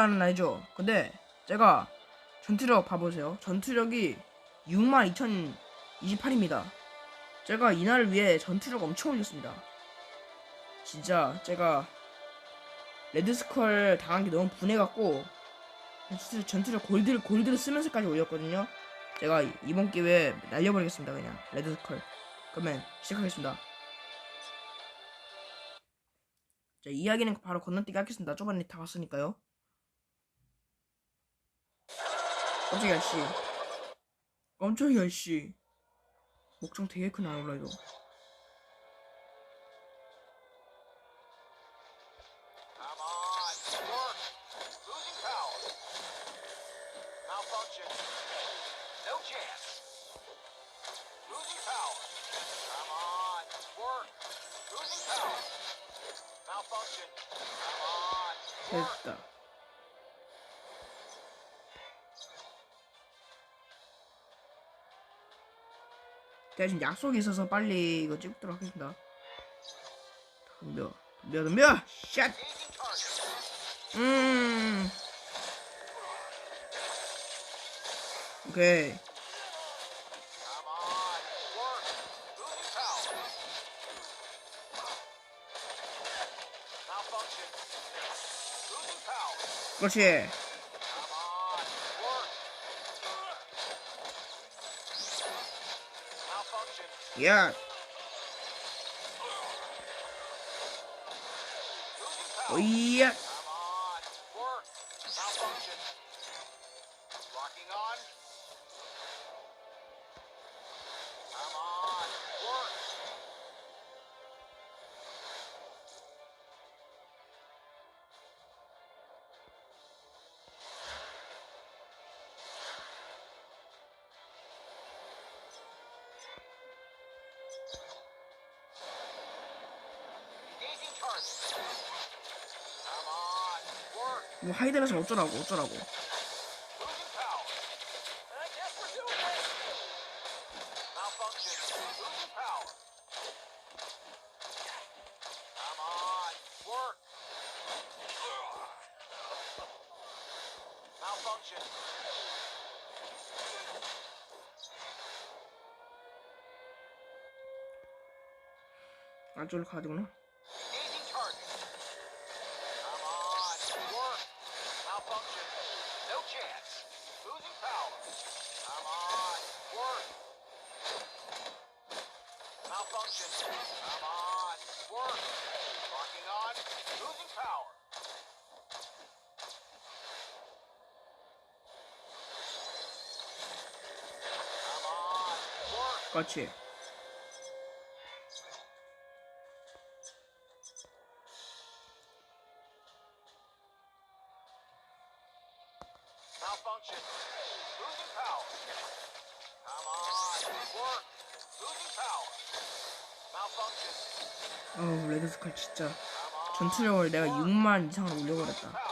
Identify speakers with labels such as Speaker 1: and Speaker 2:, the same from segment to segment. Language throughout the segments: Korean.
Speaker 1: 하는 날이죠. 근데 제가 전투력 봐보세요. 전투력이 62,028입니다. 제가 이날을 위해 전투력 엄청 올렸습니다. 진짜 제가 레드스컬 당한 게 너무 분해갖고 전투- 전투력 골드를 골드를 쓰면서까지 올렸거든요. 제가 이번 기회에 날려버리겠습니다 그냥. 레드스컬. 그러면 시작하겠습니다. 자, 이야기는 바로 건너뛰기 하겠습니다. 저번에 다 봤으니까요. 깜짝이야, 씨. 깜짝이야, 씨. 목청 되게 크네, 몰라, 이거.
Speaker 2: On,
Speaker 1: 제가 약속이 있어서 빨리 이거 찍도록 하겠습니다. 덤벼, 덤벼, 덤벼! 샷! 음. 오케이. 그렇지.
Speaker 2: やおいや。
Speaker 1: 뭐 하이드라서 어쩌라고, 어쩌라고. 안쪽으로 가야 되구나.
Speaker 2: malfunction. Come on, work. Locking on, losing power.
Speaker 1: Got you.
Speaker 2: Malfunction. Losing power. Come on, work.
Speaker 1: 어우, 레드스컬 진짜. 전투력을 내가 6만 이상으로 올려버렸다.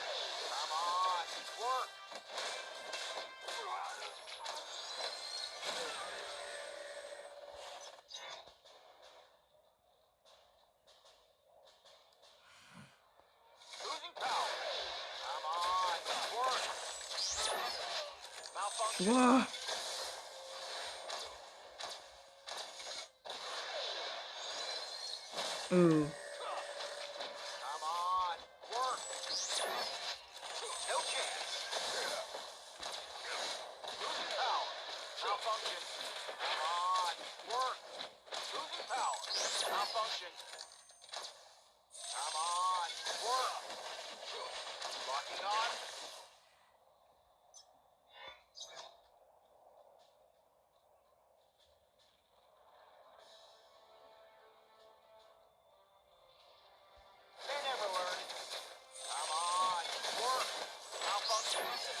Speaker 2: Work. Malfunction.
Speaker 1: 죽어!
Speaker 2: Malfunction. Come on. Work. Losing power. Malfunction. Come on. Work. Locking on. They never learn. Come on. Work. Malfunction.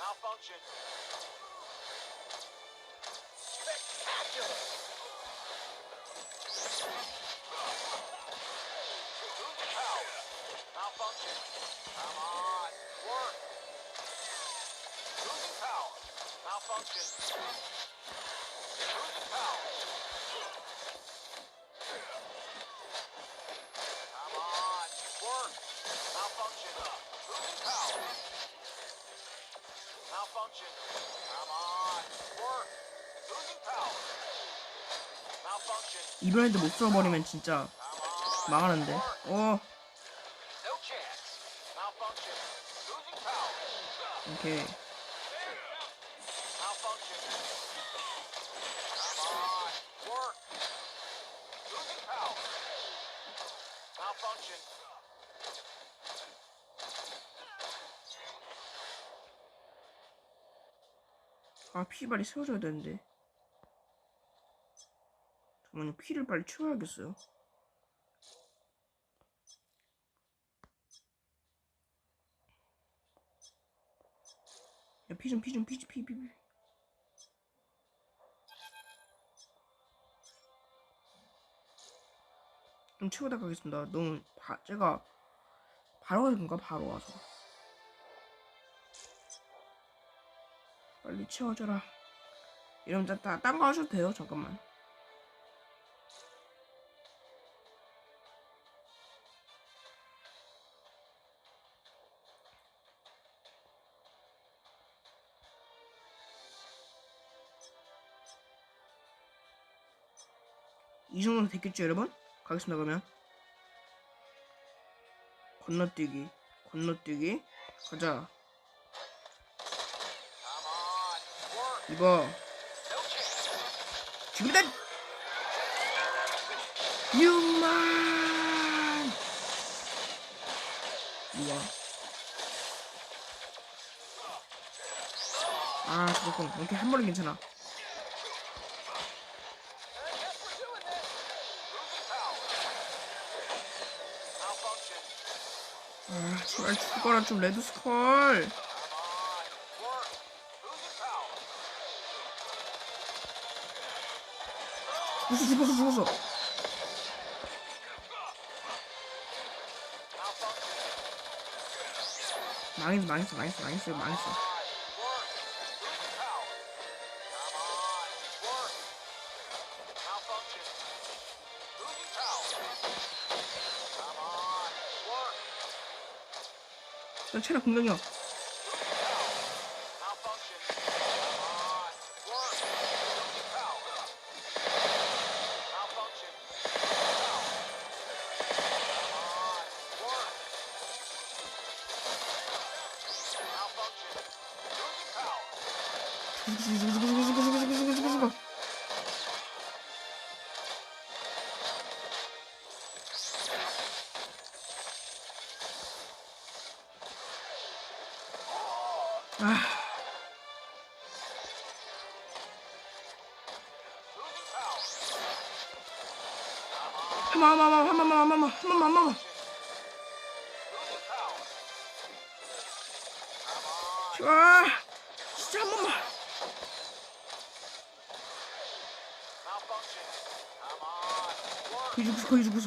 Speaker 2: Malfunction. Malfunction. Come on, work. Losing power. Malfunction.
Speaker 1: 이번에도 못 써버리면 진짜. 망하는데. 어. 오케이. 아, 피 빨리 세워줘야 되는데. 잠깐만요, 피를 빨리 채워야겠어요. 야, 피 좀, 피 좀, 피, 피, 피, 피. 좀 채우다 가겠습니다. 너무, 바, 제가, 바로 가든가, 바로 와서. 빨리 채워줘라. 이러면 딴거 하셔도 돼요. 잠깐만. 이 정도는 됐겠죠, 여러분? 가겠습니다, 그러면. 건너뛰기, 건너뛰기. 가자. 이거. 죽는다 유만. 뭐야 아 그렇군 이렇게 한 번은 괜찮아. 아 제발 죽어라 좀 레드스컬. 죽었어, 죽었어, 죽었어. 망했어, 망했어, 망했어, 망했어, 망했어. 나 체력 공격력. Gizli gizli
Speaker 2: gizli gizli gizli gizli
Speaker 1: gizli gizli Ah. Mama mama mama mama
Speaker 2: mama mama mama. Ah.
Speaker 1: 거기 죽어 거기 죽어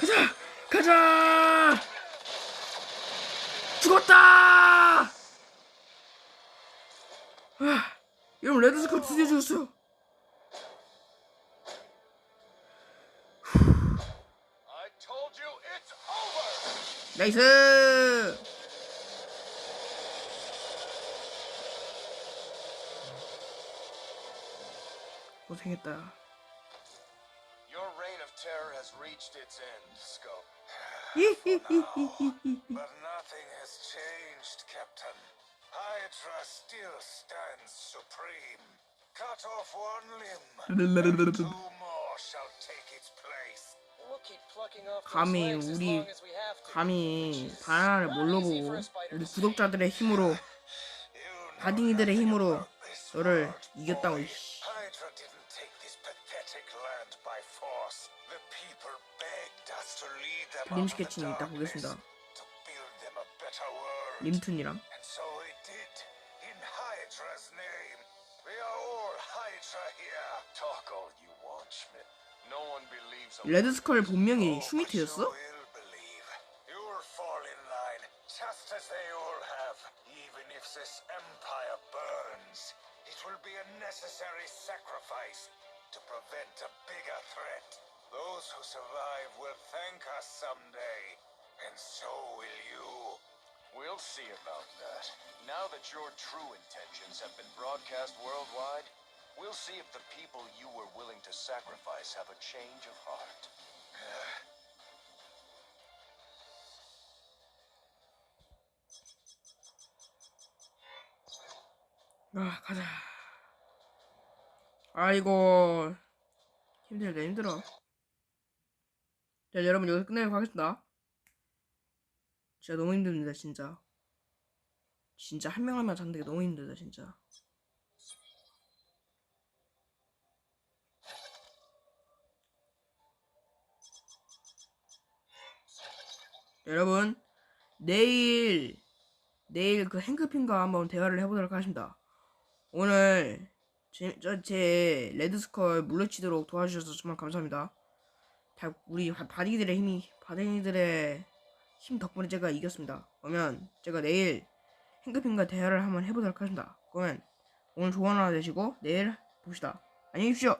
Speaker 1: 가자 가자. 죽었다. 아, 여러분 레드스컵 드디어 죽었어요 나이스. 고생했다.
Speaker 2: Terror has reached its end, Scope.
Speaker 3: But nothing has changed, Captain. Hydra still stands supreme. Cut off one limb, and two more shall take its place.
Speaker 2: We'll keep plucking off those
Speaker 1: 감히 우리
Speaker 2: long as we have to.
Speaker 1: 감히 바나나를 뭘로 보고 우리 구독자들의 힘으로 바딩이들의 힘으로 너를 이겼다고 림
Speaker 3: out of the
Speaker 1: 스케치는 이따
Speaker 3: darkness,
Speaker 1: 보겠습니다. 림툰이랑 레드스컬 본명이
Speaker 3: Oh,
Speaker 1: 슈미트였어?
Speaker 2: true intentions have been broadcast worldwide, we'll see if the people you were willing to sacrifice have a change of heart.
Speaker 1: 아 가자 아이고 힘들다 힘들어 자 여러분 여기서 끝내도록 하겠습니다 진짜 너무 힘듭니다 진짜 진짜 한 명 한 명 잡는 게 너무 힘들다 진짜 여러분 내일 내일 그 행크핀과 한번 대화를 해보도록 하겠습니다. 오늘 제, 레드스컬 물리치도록 도와주셔서 정말 감사합니다. 다 우리 바- 바디들의 힘이 바디들의 힘 덕분에 제가 이겼습니다. 그러면 제가 내일 행크핀과 대화를 한번 해보도록 하겠습니다. 그러면 오늘 좋은 하루 되시고 내일 봅시다. 안녕히 계십시오.